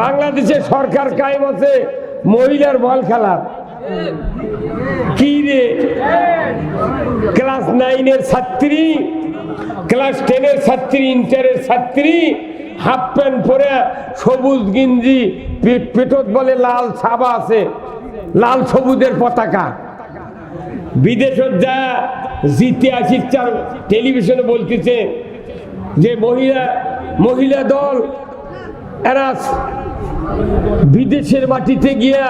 বাংলাদেশে সরকার কায়েম আছে মহিলার বল খেলার। কি রে? ক্লাস নাইনের ছাত্রী, ক্লাস টেনের ছাত্রী, ইন্টারের ছাত্রী, হাফ প্যান্ট পরে সবুজ গিঞ্জি পেটত বলে লাল ছাবা আছে। লাল সবুজের পতাকা। বিদেশত যা জিতে আসি টেলিভিশনে বলতেছে যে মহিলা মহিলা দল, এরা বিদেশের মাটিতে গিয়া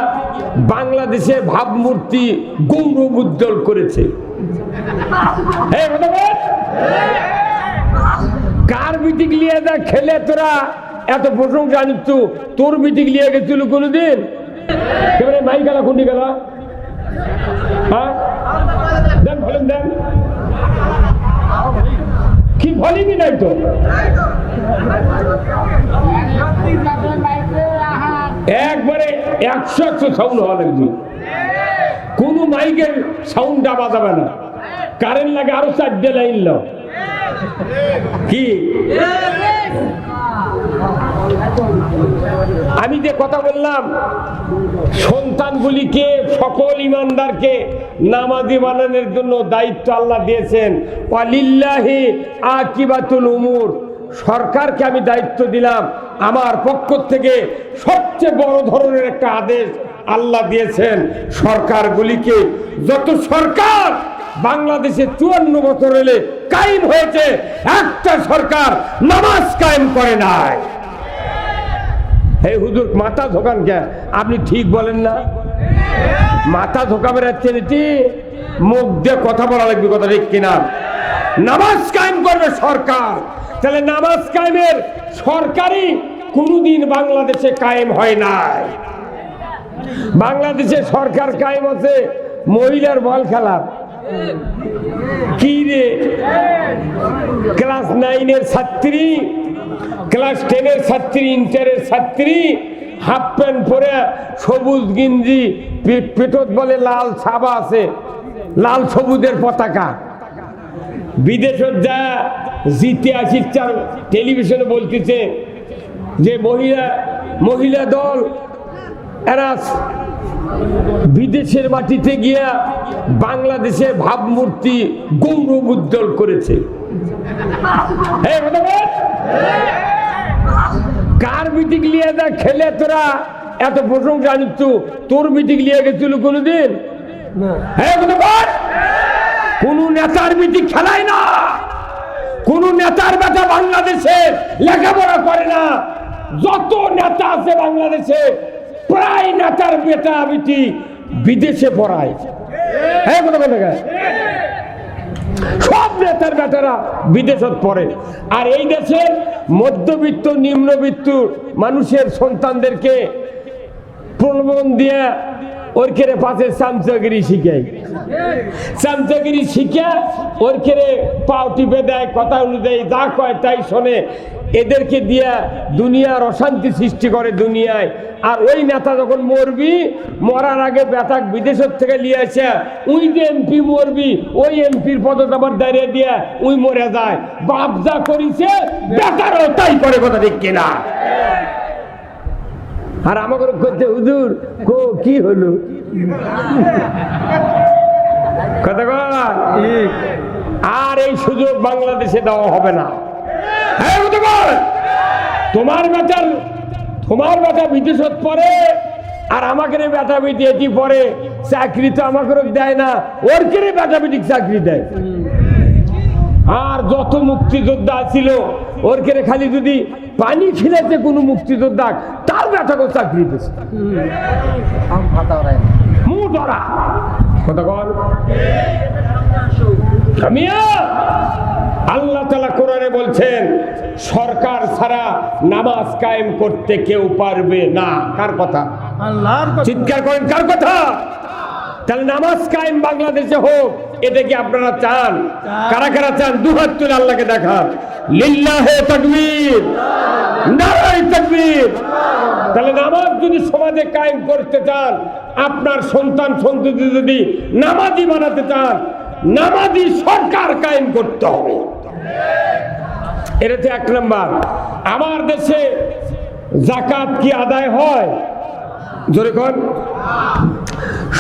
বাংলাদেশের ভাবমূর্তি গৌরব উজ্জ্বল করেছে। কার মিটিং লিয়ে যা খেলে তোরা? এত প্রশংসা আনিস তোর মিটিং লিয়ে গেছিল কোনোদিন? এবারে মাই গেল কোনটি গেল হ্যাঁ? কি ভলিউমই নাই তো? একবারে একশো একশো সাউন্ড হওয়া লাগবে। কোন মাইকের সাউন্ডটা বাজাবে না। কারেন্ট লাগে আরও চারটে লাইন লাও কি? আমি যে কথা বললাম সন্তানগুলিকে সকল ইমানদারকে নামাজি বানানোর জন্য দায়িত্ব আল্লাহ দিয়েছেন। ওয়ালিল্লাহি আকিবাতুল উমুর। সরকারকে আমি দায়িত্ব দিলাম। আমার পক্ষ থেকে সবচেয়ে বড় ধরনের একটা আদেশ আল্লাহ দিয়েছেন সরকারগুলিকে। যত সরকার বাংলাদেশে চুয়ান্ন বছর হলে কায়েম হয়েছে, একটা সরকার নামাজ কায়েম করে নাই। হে হুজুর, মাথা ধোকান কে? আপনি ঠিক বলেন না। মাথা ধোকা বেড়াচ্ছেন এটি মুখ দিয়ে কথা বলা লাগবে কথা ঠিক কিনা? নামাজ কায়েম করবে সরকার। তাহলে নামাজ কায়েমের সরকারি কোনোদিন বাংলাদেশে কায়েম হয় নাই। বাংলাদেশে সরকার কায়েম আছে মহিলার বল খেলার। কি রে? ক্লাস নাইনের ছাত্রী, ক্লাস টেনের ছাত্রী, ইন্টারের ছাত্রী, হাফ প্যান্ট পরে সবুজ গিঞ্জি পেটত বলে লাল ছাবা আছে। লাল সবুজের পতাকা। বিদেশত যা জিতে আসি চার টেলিভিশনে বলতেছে যে মহিলা মহিলা দল এরা বিদেশের মাটিতে গিয়া বাংলাদেশের ভাবমূর্তি গৌরব উজ্জ্বল করেছে। কার মিটিং লিয়ে যা খেলে তোরা? এত প্রশংসা আনিস তোর মিটিং লিয়ে গেছিল কোনোদিন। কোন নেতার মিটিং খেলায় না। কোন নেতার বেটা বাংলাদেশে লেখাপড়া করে না। যত নেতা আছে বাংলাদেশে, প্রায় নেতার বেটা বেটি বিদেশে পড়ায়। হ্যাঁ সব নেতার বেটারা বিদেশত পড়ে। আর এই দেশের মধ্যবিত্ত, নিম্নবিত্ত মানুষের সন্তানদেরকে প্রলোভন দিয়ে ওর কেড়ে পাশে চামচাগিরি শিখায় চামচাগিরি শিখে ওর কেড়ে পাও টিপে দেয়, কথা অনুযায়ী যা কয় তাই শোনে। এদেরকে দিয়া দুনিয়ার অশান্তি সৃষ্টি করে দুনিয়ায়। আর ওই নেতা যখন মরবি, মরার আগে বেতাক বিদেশের থেকে নিয়ে আসে উই যে এমপি মরবি, ওই এমপির পদত আবার দাঁড়িয়ে দিয়ে উই মরে যায়। বাপ যা করিছে, বেতারও তাই করে কথা ঠিক কিনা। আর আমাকে করতে হুজুর, কো, কি হলো? কথা আর এই সুযোগ বাংলাদেশে দেওয়া হবে না। হ্যাঁ তোমার বেটার তোমার বেটা বিদেশত পরে, আর আমাকে রে বেটা এটি পরে, চাকরি তো আমাকে দেয় না। ওর কে বেটা বেটি চাকরি দেয়? আর যত মুক্তিযোদ্ধা ছিল, ওর কেড়ে খালি যদি পানি খিলেছে কোনো মুক্তিযোদ্ধা তার বেটাকে চাকরি দিচ্ছে মুখ কথা আল্লাহ তালা কোরআনে বলছেন সরকার ছাড়া নামাজ কায়েম করতে কেউ পারবে না। কার কথা? আল্লাহর চিৎকার করেন কার কথা? তাহলে নামাজ কায়েম বাংলাদেশে হোক এটা কি আপনারা চান? কারা কারা চান? দু হাত তুলে আল্লাহকে দেখান। লিল্লাহে তাকবীর, নারায় তাকবীর। তাহলে নামাজ যদি সমাজে কায়েম করতে চান, আপনার সন্তান, সন্ততি যদি নামাজি বানাতে চান, নামাজি সরকার কায়েম করতে হবে। এটা এক নম্বর। আমার দেশে জাকাত কি আদায় হয়? জোরে কন।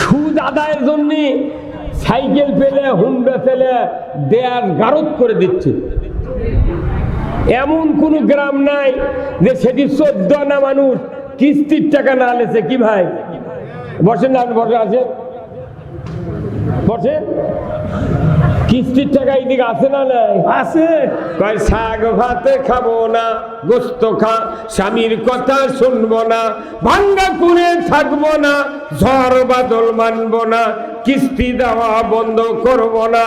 সুদ আদায়ের জন্য সাইকেল পেলে, হুন্ডা পেলে দেয়ার গারদ করে দিচ্ছে। এমন কোন গ্রাম নাই যে সেটি চোদ্দ না মানুষ কিস্তির টাকা না লেছে। কি ভাই? বসেন না বসে আছে। বসেন। কিস্তির টাকা এইদিকে আছে না নাই? আছে। কয় শাক ভাতে খাব না গোস্ত খা স্বামীর কথা শুনব না ভাঙ্গা করে থাকব না ঝড় বাদল মানবো না কিস্তি দেওয়া বন্ধ করব না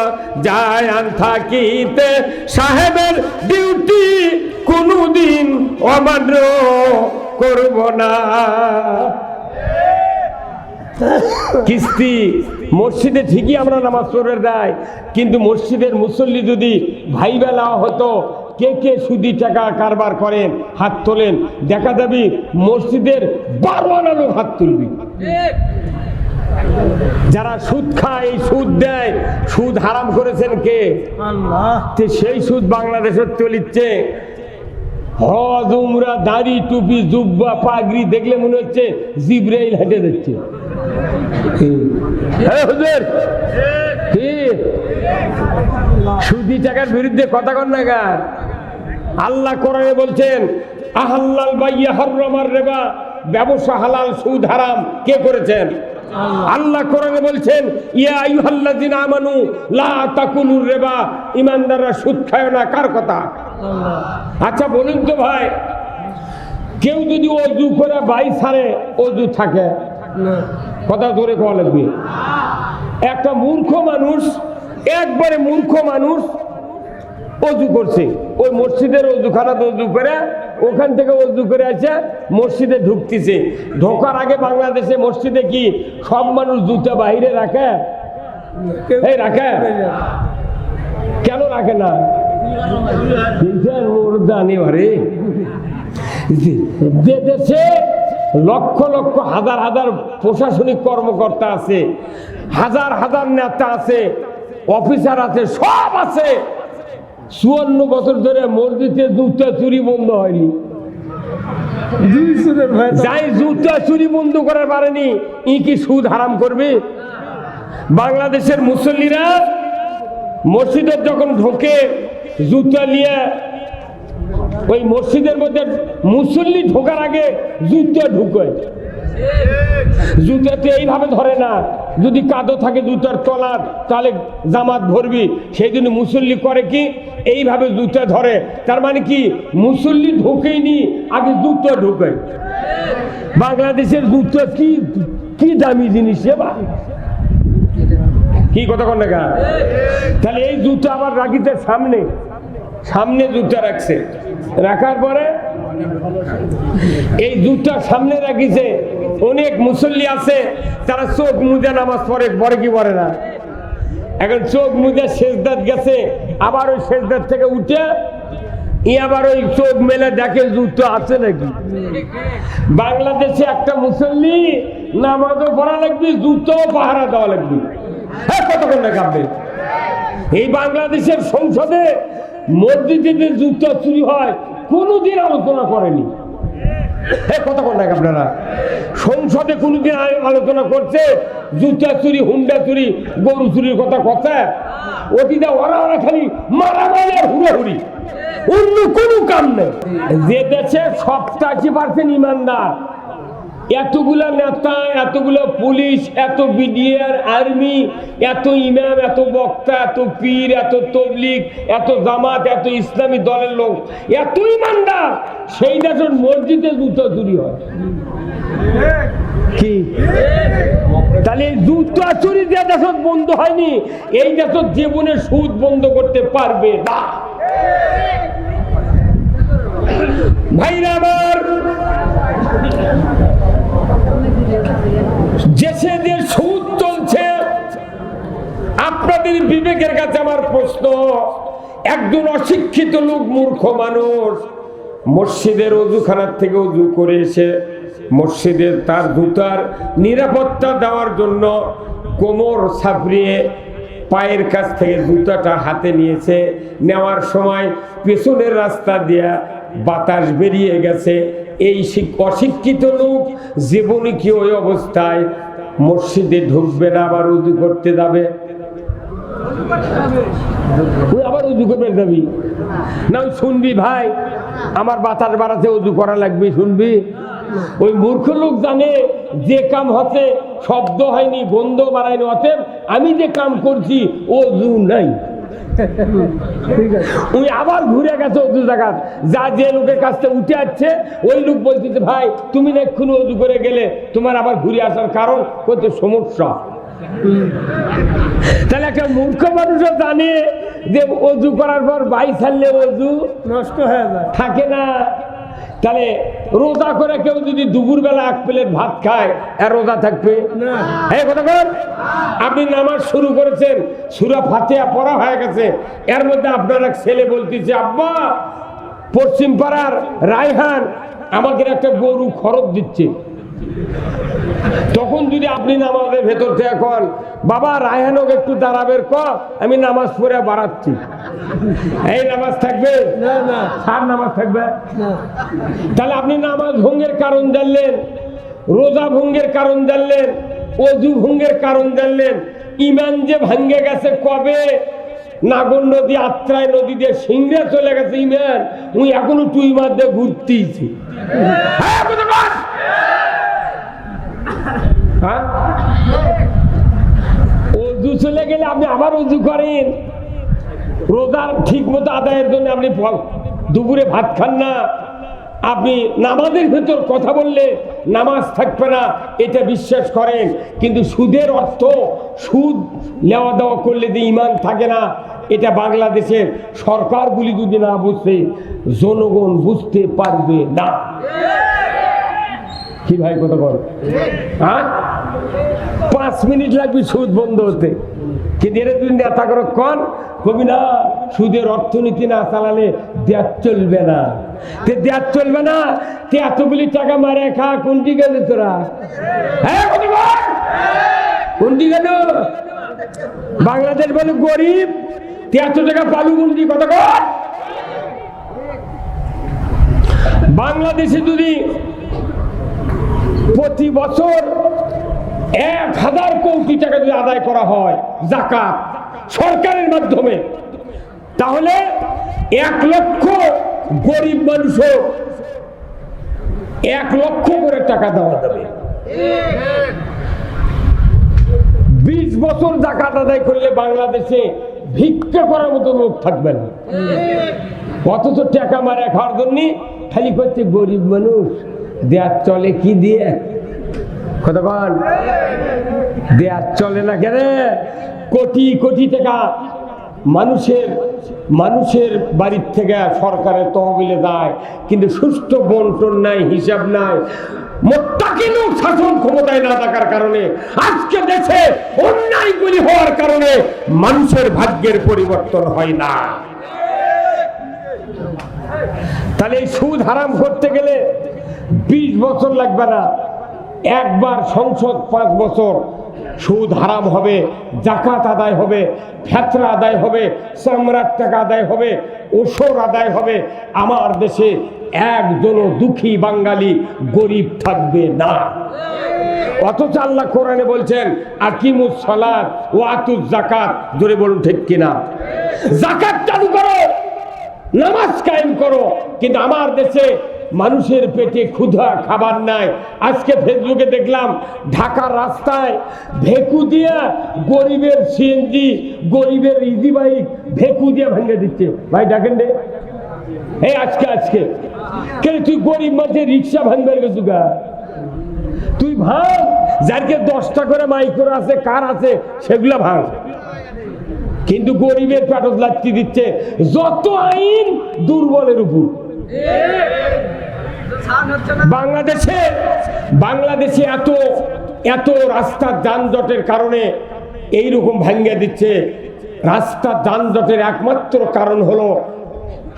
যায় আন থাকিতে সাহেবের ডিউটি কোনোদিন অমান্য করব না। কিস্তি, মসজিদে ঠিকই আমরা নামাজ পড়ে দেয় কিন্তু মসজিদের মুসল্লি যদি ভাই বেলা হতো, কে কে সুদি টাকা কারবার করেন, হাত তোলেন, দেখা যাবি মসজিদের বারো আনা লোক হাত তুলবি। যারা সুদ খায়, সুদ দেয়, সুদ হারাম করেছেন কে? সেই সুদ বাংলাদেশের চলিচ্ছে। হজ, উমরা, দাড়ি, টুপি, জুব্বা, পাগড়ি দেখলে মনে হচ্ছে জিব্রাইল হেঁটে যাচ্ছে। হুজুর, কি? সুদি টাকার বিরুদ্ধে কথা কন না গা আল্লাহ কোরআনে বলছেন, আহাল্লাল বাইয়া হরমার রেবা, ব্যবসা হালাল, সুদ হারাম, কে করেছেন? আল্লাহ কোরআনে বলছেন, ইয়া আইয়ুহাল্লাযিনা আমানু, লা তাকুলুর রিবা ইমানদাররা সুদ খায় না, কার কথা? আচ্ছা বলুন তো ভাই, কেউ যদি অজু করে বাই সারে, অজু থাকে কথা ধরে কোয়া লাগবে। একটা মূর্খ মানুষ একবারে মূর্খ মানুষ অজু করছে। ওই মসজিদের অজুখানাতে অজু করে ওখান থেকে অজু করে আছে মসজিদে ঢুকতেছে। ঢোকার আগে বাংলাদেশে মসজিদে কি সব মানুষ জুতা বাইরে রাখে? এই রাখে? কেন রাখে না? ওর যে দেশে লক্ষ লক্ষ হাজার হাজার প্রশাসনিক কর্মকর্তা আছে, হাজার হাজার নেতা আছে, অফিসার আছে, সব আছে। চুয়ান্ন বছর ধরে মসজিদে জুতা চুরি বন্ধ হয়নি। যাই জুতা চুরি বন্ধ করার পারেনি ই কি সুদ হারাম করবে? বাংলাদেশের মুসল্লিরা মসজিদের যখন ঢোকে, জুতা নিয়ে ওই মসজিদের মধ্যে মুসল্লি ঢোকার আগে জুতা ঢুকে। জুতাতে এইভাবে ধরে না। যদি কাদো থাকে জুতার তলার তাহলে জামাত ভরবি। সেই জন্য মুসল্লি করে কি? এইভাবে জুতা ধরে। তার মানে কি? মুসল্লি ঢোকেইনি, আগে জুতো ঢোকে। বাংলাদেশের জুতো কি কি দামি জিনিস ভাই। কি কথা কন না তাহলে এই জুতো আবার রাখিতে সামনে। সামনে জুতা রাখছে। রাখার পরে এই জুতা সামনে রাখিছে, অনেক মুসল্লি আছে, তারা চোখ মুজে নামাজ পড়ে, পরে কি পড়ে না? এখন চোখ মুজে শেষদাত গেছে, আবার ওই শেষদাত থেকে উঠে ই আবার ওই চোখ মেলে দেখে জুতো আছে নাকি? বাংলাদেশে একটা মুসল্লি নামাজও পড়া লাগবে জুতো পাহারা দেওয়া লাগবে। হ্যাঁ কতক্ষণ কাঁপবে এই বাংলাদেশের সংসদে মসজিদে জুতো চুরি হয়, কোনোদিন আলোচনা করেনি। কতক্ষণ নাকি আপনারা? সংসদে কোনোদিন আলোচনা করছে জুতা চুরি, হুন্ডা চুরি, গরু চুরির কথা কথা। অতীতে ওরা ওরা খালি মারামারি আর হুড়াহুড়ি। অন্য কোনো কাম নেই। যে দেশে সপ্তাশি পার্সেন্ট ইমানদার। এতগুলা নেতা, এতগুলো পুলিশ, এত বিডিআর আর্মি, এত ইমাম, এত বক্তা, এত পীর, এত তবলিক এত জামাত, এত ইসলামী দলের লোক, এত ইমানদার। সেই দেশের মসজিদে জুতো চুরি হয়। কি? তাহলে জুতো চুরি যে দেশত বন্ধ হয়নি, এই দেশত জীবনে সুদ বন্ধ করতে পারবে না। ভাইরা আমার আপনাদের কাছে আমার প্রশ্ন, একজন অশিক্ষিত লোক মূর্খ মানুষ মসজিদের অজুখানার থেকে উজু করে এসে মসজিদের তার জুতার নিরাপত্তা দেওয়ার জন্য কোমর সাপড়িয়ে পায়ের কাছ থেকে জুতাটা হাতে নিয়েছে। নেওয়ার সময় পেছনের রাস্তা দিয়া বাতাস বেরিয়ে গেছে। এই অশিক্ষিত লোক জীবনে কি ওই অবস্থায় মসজিদে ঢুকবে না আবার উজু করতে যাবে? ওই আবার উজু করবে যাবি না ওই শুনবি ভাই, আমার বাতাস বাড়াতে উজু করা লাগবে, শুনবি? ওই মূর্খ লোক জানে যে কাম হচ্ছে, শব্দ হয়নি, গন্ধ বাড়ায়নি, অতএব আমি যে কাম করছি অজু নাই। উনি আবার ঘুরে গেছে অজু জায়গা যা যে লোকের কাছ উঠে আসছে, ওই লোক বলতেছে, ভাই, তুমি না এক্ষুনি অজু করে গেলে তোমার আবার ঘুরে আসার কারণ হচ্ছে সমস্যা। তাহলে একটা মূর্খ মানুষও জানে যে অজু করার পর বাই ছাড়লে অজু নষ্ট হয়ে যায়। থাকে না। তাহলে রোজা করে কেউ যদি দুপুরবেলা এক প্লেট ভাত খায় আর রোজা থাকবে? আপনি নামাজ শুরু করেছেন সুরা ফাতিহা পড়া হয়ে গেছে। এর মধ্যে আপনার এক ছেলে বলতেছে আব্বা পশ্চিম পাড়ার রায়হান আমাকে একটা গরু খরচ দিচ্ছে। তখন যদি আপনি নামাজের ভেতর থেকে কন বাবা রায়হানকে একটু দাঁড়াবের ক আমি নামাজ পড়ে বাড়াচ্ছি। এই নামাজ থাকবে? না না। সার নামাজ থাকবে? তাহলে আপনি নামাজ ভঙ্গের কারণ জানলেন রোজা ভঙ্গের কারণ জানলেন অজু ভঙ্গের কারণ জানলেন ইমান যে ভাঙ্গে গেছে কবে? নাগর নদী আত্রায় নদী দিয়ে সিংড়ে চলে গেছে ইমান উই এখনও টুই দিয়ে ঘুরতেইছি। হ্যাঁ? অজু চলে গেলে আপনি আবার অজু করেন। রোজার ঠিক মতো আদায়ের জন্য আপনি দুপুরে ভাত খান না। আপনি নামাজের ভেতর কথা বললে নামাজ থাকবে না, এটা বিশ্বাস করেন। কিন্তু সুদের অর্থ, সুদ নেওয়া দেওয়া করলে যে ইমান থাকে না, এটা বাংলাদেশের সরকারগুলি যদি না বুঝতে জনগণ বুঝতে পারবে না। কি ভাই কত বল? হ্যাঁ? পাঁচ মিনিট লাগবে সুদ বন্ধ হতে। কিন্তু এটা তুই নেতা করে কন কবি না, সুদের অর্থনীতি না চালালে দেয়ার চলবে না। তে দেয়ার চলবে না, তে এতগুলি টাকা মারে খা, কোনটি গেল তোরা? হ্যাঁ কোনটি গেল? বাংলাদেশ বলে গরিব, তে এত টাকা পালু, কোনটি? কথা কর। বাংলাদেশে যদি প্রতি বছর এক হাজার কোটি টাকা যদি আদায় করা হয়, জাকাত সরকারের মাধ্যমে, তাহলে এক লক্ষ গরিব মানুষও এক লক্ষ করে টাকা দেওয়া যাবে। বিশ বছর জাকাত আদায় করলে বাংলাদেশে ভিক্ষা করার মতো লোক থাকবে না। অথচ টাকা মারা খাওয়ার জন্য খালি করছে গরিব মানুষ। দেয়ার চলে কি দিয়ে? বল দেয়ার চলে না কেন? কোটি কোটি টাকা মানুষের মানুষের বাড়ির থেকে সরকারের তহবিলে দেয় কিন্তু সুষ্ঠু বন্টন নাই, হিসাব নাই। মোত্তাকি লোক শাসন ক্ষমতায় না থাকার কারণে দেশে অন্যায়গুলি হওয়ার কারণে মানুষের ভাগ্যের পরিবর্তন হয় না। তাহলে সুদ হারাম করতে গেলে বিশ বছর লাগবে না। একবার সংসদ পাঁচ বছর। সুদ হারাম হবে, জাকাত আদায় হবে, ফেতরা আদায় হবে, চামড়ার টাকা আদায় হবে ওসর আদায় হবে। আমার দেশে একজনও দুঃখী বাঙালি গরিব থাকবে না। অথচ আল্লাহ কোরআনে বলছেন, আকিমুস সালাত ও আতুস জাকাত জোরে বলুন ঠিক কিনা? জাকাত চালু করো, নামাজ কায়েম করো। কিন্তু আমার দেশে মানুষের পেটে ক্ষুধা, খাবার নাই। আজকে ফেসবুকে দেখলাম, ঢাকার রাস্তায় ভেকু দিয়া গরিবের সিএনজি, গরিবের ইজি বাইক ভেকু দিয়ে ভেঙে দিচ্ছে। ভাই ডাকেন রে। এই আজকে আজকে। কেন তুই গরিব মাঝে রিক্সা ভাঙবার গেছু গা? তুই ভাঙ যারকে দশটা করে মাইক্রো আছে, কার আছে, সেগুলো ভাঙ কিন্তু গরিবের পেটত লাত্তি দিচ্ছে। যত আইন দুর্বলের উপর। বাংলাদেশে বাংলাদেশে এত এত রাস্তা যানজটের কারণে এই রকম ভাঙ্গিয়ে দিচ্ছে। রাস্তা যানজটের একমাত্র কারণ হলো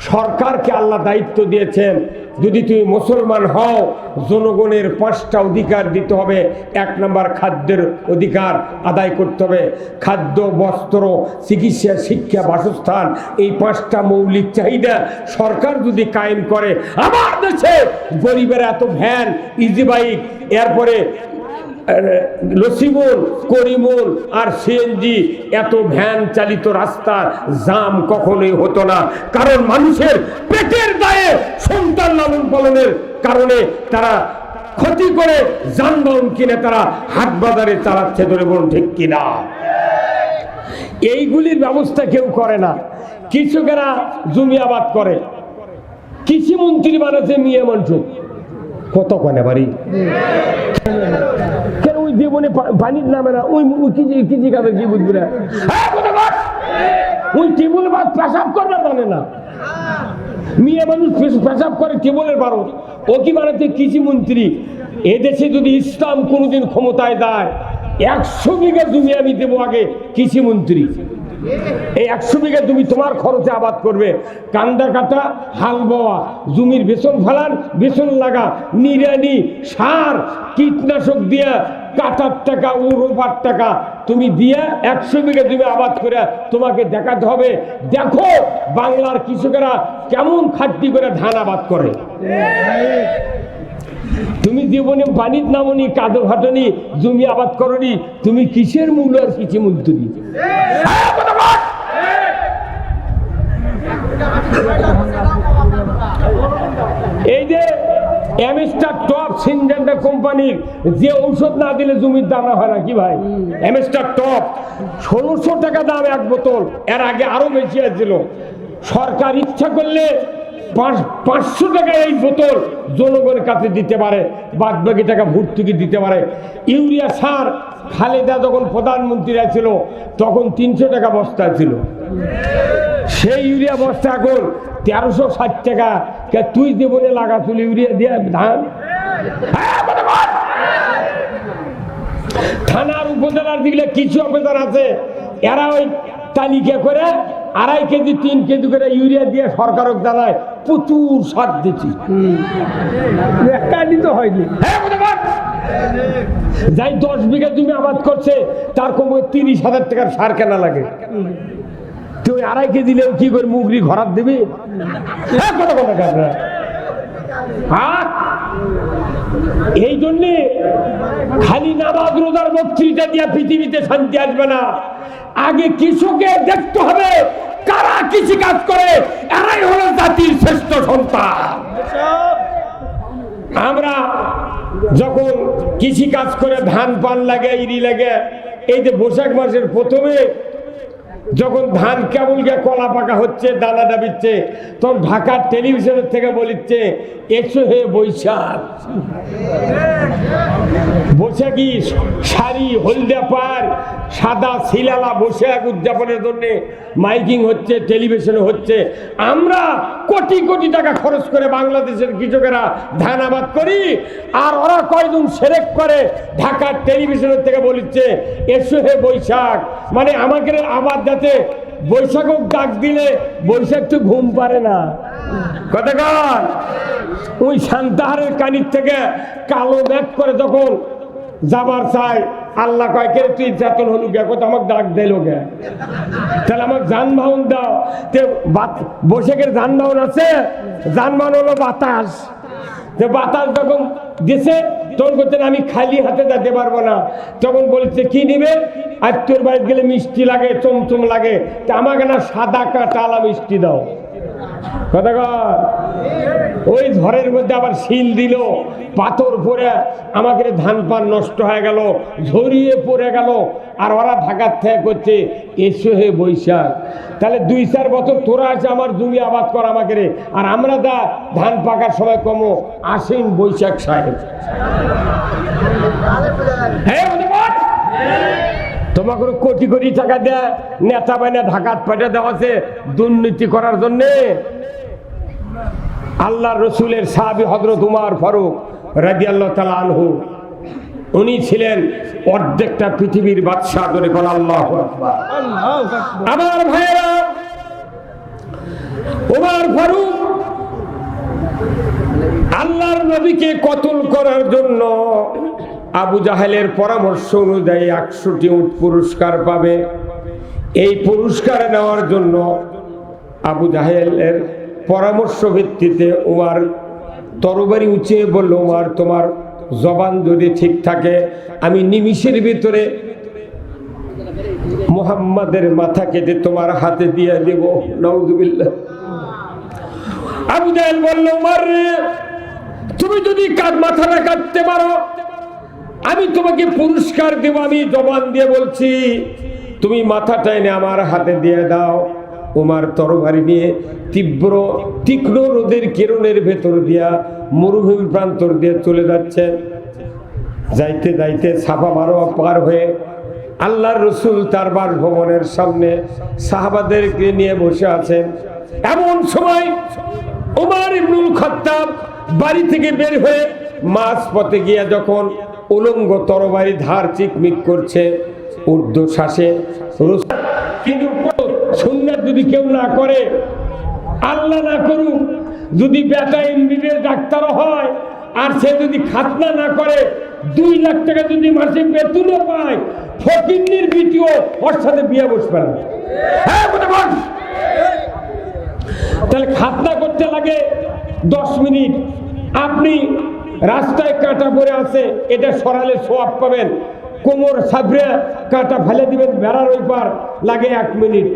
সরকারকে আল্লাহ দায়িত্ব দিয়েছেন। যদি তুমি মুসলমান হও, জনগণের পাঁচটা অধিকার দিতে হবে। এক নম্বর খাদ্যের অধিকার আদায় করতে হবে। খাদ্য, বস্ত্র, চিকিৎসা, শিক্ষা, বাসস্থান, এই পাঁচটা মৌলিক চাহিদা সরকার যদি কায়েম করে, আমার দেশে গরিবের এত ভ্যান ইজি বাইক এরপরে লসিমুল, করিমুল আর সিএনজি এত ভ্যান চালিত রাস্তার জাম কখনোই হতো না। কারণ মানুষের পেটের দায়ে সন্তান লালন পালনের কারণে তারা ক্ষতি করে যানবাহন কিনে তারা হাট বাজারে চালাচ্ছে ধরে বলুন ঠিক কিনা। এইগুলির ব্যবস্থা কেউ করে না। কৃষকেরা জমি আবাদ করে। কৃষি মন্ত্রী বানাচ্ছে মিয়া মানুষ কত কনে বাড়ি? জীবনে পানির নামে না ওই ওই কি কি কি কাদের কি বুঝবি না হ্যাঁ, ওই টেবুলে বাদ পেশাব করবে জানে না। মেয়ে মানুষ পেশ- পেশাব করে টেবুলের বারো ও কি বানাচ্ছে কৃষি মন্ত্রী এদেশে যদি ইসলাম কোনোদিন ক্ষমতায় দেয় একশো বিঘা জমি আমি দেবো আগে কৃষি মন্ত্রী এই একশো বিঘা জমি তোমার খরচে আবাদ করবে। কান্দা কাটা হাল বওয়া জমির বেসন ফেলান বেসন লাগা নিরানি সার কীটনাশক দিয়া কাটার টাকা ও রোপার টাকা। তুমি দিয়ে একশো বিঘা জমি আবাদ করে তোমাকে দেখাতে হবে। দেখো বাংলার কৃষকেরা কেমন খাদ্যি করে ধান আবাদ করে। তুমি জীবনে পানির নামনি কাদো ফাটনি জমি আবাদ করনি তুমি কিসের মূল্য আর কৃষি মন্ত্রী হ্যাঁ, এই যে এমএসটা টপ সিনজেন্টা কোম্পানির যে ঔষধ না দিলে জমির দাম হয় না, কি ভাই? এমএসটা টপ, ষোলোশো টাকা দাম এক বোতল, এর আগে আরও বেশি আছিল সরকার ইচ্ছা করলে পাঁচ- পাঁচশো টাকা এই বোতল জনগণের কাছে দিতে পারে বাদ বাকি টাকা ভর্তুকি দিতে পারে। ইউরিয়া সার খালেদা যখন প্রধানমন্ত্রীরা ছিল, তখন তিনশো টাকা বস্তা ছিল। সেই ইউরিয়া বস্তা এখন তেরোশো ষাট টাকা কে তুই জীবনে লাগাছিল ইউরিয়া দিয়ে ধান? হ্যাঁ, থানার উপজেলার দিকে কিছু অফিসার আছে এরা ওই তালিকা করে আড়াই কেজি তিন কেজি করে ইউরিয়া দিয়ে সরকারক জানায় প্রচুর সার দিচ্ছি। তো হয়নি। হ্যাঁ। যাই দশ বিঘা জমি আবাদ করছে তার কমে তিরিশ হাজার টাকার সার কেনা লাগে। তুই আড়াই কেজি দিলেও কি করে মুগরি ঘরাত দিবি? হ্যাঁ, এই জন্যে খালি নামাজ রোজার বক্তৃতা দিয়া পৃথিবীতে শান্তি আসবে না। আগে কৃষকের দেখতে হবে কারা কৃষি কাজ করে। এরাই হলো জাতির শ্রেষ্ঠ সন্তান। আমরা যখন কৃষি কাজ করে ধান পান লাগে ইরি লাগে এই যে বৈশাখ মাসের প্রথমে যখন ধান কেবল গিয়ে কলা পাকা হচ্ছে, দানা ডাবিচ্ছে তখন ঢাকার টেলিভিশনের থেকে বলিচ্ছে, এসো হে বৈশাখ। বৈশাখী শাড়ি হলদা পার, সাদা শিলালা বৈশাখ উদযাপনের জন্য মাইকিং হচ্ছে, টেলিভিশনে হচ্ছে। আমরা কোটি কোটি টাকা খরচ করে বাংলাদেশের কৃষকেরা ধান আবাদ করি, আর ওরা কয়জন সেরেক করে ঢাকার টেলিভিশনের থেকে বলিচ্ছে, এসো হে বৈশাখ। মানে আমাকে আবাদ যাতে বৈশাখ ডাক দিলে বৈশাখ তো ঘুম পারে না। কর ওই শান্তাহারের কানির থেকে কালো ব্যাগ করে যখন যাবার চাই আল্লাহ কয়, কে তুই চেতন হলু গে কত আমাকে ডাক দিল গে তাহলে আমাকে যানবাহন দাও। তে বৈশাখের যানবাহন আছে। যানবাহন হলো বাতাস। যে বাতাস যখন দিছে তখন বলতেন আমি খালি হাতে যেতে পারব না। তখন বলছে, কি নিবে? আর তোর বাড়িতে গেলে মিষ্টি লাগে, চমচম লাগে। তা আমাকে না, সাদা কাঁটালা মিষ্টি দাও। কথা ওই ঝড়ের মধ্যে আবার শিল দিল, পাথর পরে আমাকে ধান পান নষ্ট হয়ে গেল, ঝরিয়ে পড়ে গেল, আর ওরা ঢাকার থেকে করছে, এসো হে বৈশাখ। তাহলে দুই চার বছর তোরা আছে আমার জমি আবাদ কর আমাকে রে, আর আমরা দা ধান পাকার সময় কমো, আসেন বৈশাখ সাহেব। হ্যাঁ? তোমাকে কোটি কোটি টাকা দেয়। নেতা বাইনা ঢাকাত পাঠিয়ে দেওয়া আছে দুর্নীতি করার জন্যে। আল্লাহ রসুলের সাহাবি হজরত উমার ফারুক রাজি আনহু, উনি ছিলেন অর্ধেকটা পৃথিবীর বাদশাহ ধরে কোন আল্লাহ আমার ভাইয়েরা, উমার ফারুক আল্লাহর নবীকে কতল করার জন্য আবু জাহেলের পরামর্শ অনুযায়ী একশোটি উট পুরস্কার পাবে। এই পুরস্কার নেওয়ার জন্য আবু জাহেলের পরামর্শ ভিত্তিতে উমার তরবারি উঁচিয়ে বলল, উমার, তোমার জবান যদি ঠিক থাকে, আমি নিমিষের ভিতরে মোহাম্মদের মাথা কেটে তোমার হাতে দিয়ে দেব। নওজুবিল্লাহ আবু জাহেল বলল, উমার তুমি যদি মাথাটা কাটতে পারো আমি তোমাকে পুরস্কার দেব, আমি জবান দিয়ে বলছি, তুমি মাথাটা এনে আমার হাতে দিয়ে দাও, উমার তরবারি নিয়ে তীব্র, তীক্ষ্ণ রোদের কিরণের ভেতর দিয়া মরুভূমি প্রান্তর দিয়ে চলে যাচ্ছে। যাইতে যাইতে সাফা মারোয়া পার হয়ে আল্লাহর রসুল তার বাসভবনের সামনে সাহাবাদেরকে নিয়ে বসে আছেন। এমন সময় উমার ইবনুল খত্তাব বাড়ি থেকে বের হয়ে মাছ পথে গিয়া যখন উলঙ্গ তরবারি ধার চিকমিক করছে ঊর্ধ্ব শ্বাসে কিন্তু সুন্নাত যদি কেউ না করে, আল্লাহ না করুক, যদি বেটা এমবিবিএস ডাক্তার হয়, আর সে যদি খাতনা না করে, দুই লাখ টাকা যদি মাসে বেতনও পায়, ফকিন্নির বিটিও ওর সাথে বিয়ে বসবে না হ্যাঁ। তাহলে খাতনা করতে লাগে দশ মিনিট আপনি রাস্তায় কাঁটা পরে আছে, এটা সরালে সোয়াব পাবেন। কোমর সাবরে কাঁটা ফেলে দিবেন, বেড়ার ওই পার লাগে এক মিনিট।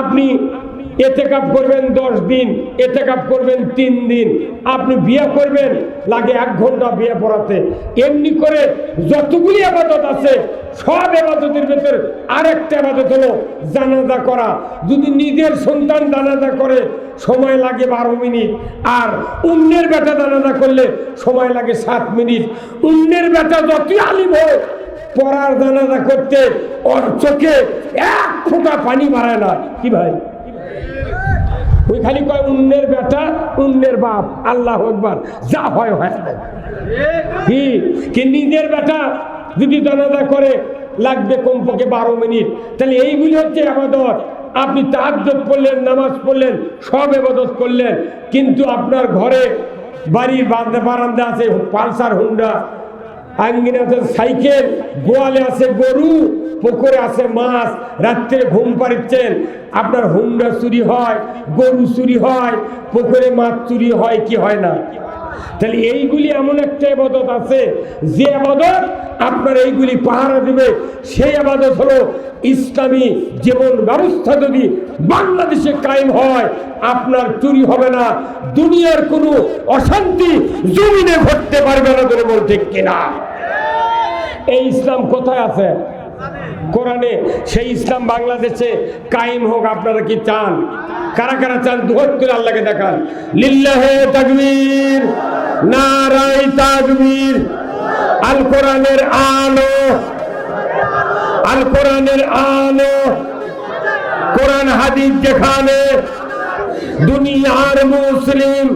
আপনি এতে কাপ করবেন দশ দিন এতে কাপ করবেন তিন দিন। আপনি বিয়ে করবেন, লাগে এক ঘণ্টা বিয়ে পড়াতে। এমনি করে যতগুলি আবাদত আছে, সব আবাদতের ভেতর আরেকটা আবাদত হলো জানাজা করা। যদি নিজের সন্তান জানাজা করে, সময় লাগে বারো মিনিট। আর অন্যের বেটা জানাজা করলে সময় লাগে সাত মিনিট। অন্যের বেটা যতই আলিম হোক, পড়ার জানাজা করতে চোখে এক ফোঁটা পানি মারায় না। কি ভাই? ওই খালি কয় অন্যের বেটা অন্যের বাপ, আল্লাহ একবার যা হয় হয়। কি? কি নিজের বেটা যদি জানাজা করে, লাগবে কমপক্ষে বারো মিনিট। তাহলে এইগুলি হচ্ছে আবাদত। আপনি তাহাজ্জত পড়লেন নামাজ পড়লেন, সব এবাদত করলেন। কিন্তু আপনার ঘরে বাড়ির বারান্দা আছে, পালসার হুন্ডা আঙ্গিনে আছে সাইকেল, গোয়ালে আছে গরু, পুকুরে আছে মাছ, রাত্রে ঘুম পাড়িচ্ছেন। আপনার হুমরা চুরি হয়, গরু চুরি হয়, পুকুরে মাছ চুরি হয় কি হয় না? তাহলে এইগুলি এমন একটা আবাদত আছে, যে আবাদত আপনার এইগুলি পাহারা দেবে। সেই আবাদত হলো ইসলামী জীবন ব্যবস্থা যদি বাংলাদেশে কায়েম হয়, আপনার চুরি হবে না, দুনিয়ার কোনো অশান্তি জমিনে ঘটতে পারবে না বল ঠিক কিনা? এই ইসলাম কোথায় আছে? কোরআনে সেই ইসলাম বাংলাদেশে কায়েম হোক, আপনারা কি চান? কারা কারা চান? আল্লাহকে দেখান। লিল্লাহে নারাই আল কোরআনের আলো আল কোরআনের আলো, কোরআন হাদিস যেখানে দুনিয়ার মুসলিম,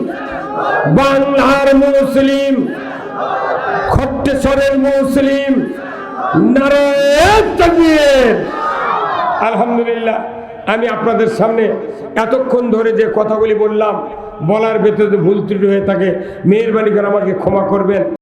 বাংলার মুসলিম, খট্টেশ্বরের মুসলিম আলহামদুলিল্লাহ, আমি আপনাদের সামনে এতক্ষণ ধরে যে কথাগুলি বললাম, বলার ভেতরে ভুল ত্রুটি হয়ে থাকে, মেহরবানি করে আমাকে ক্ষমা করবেন।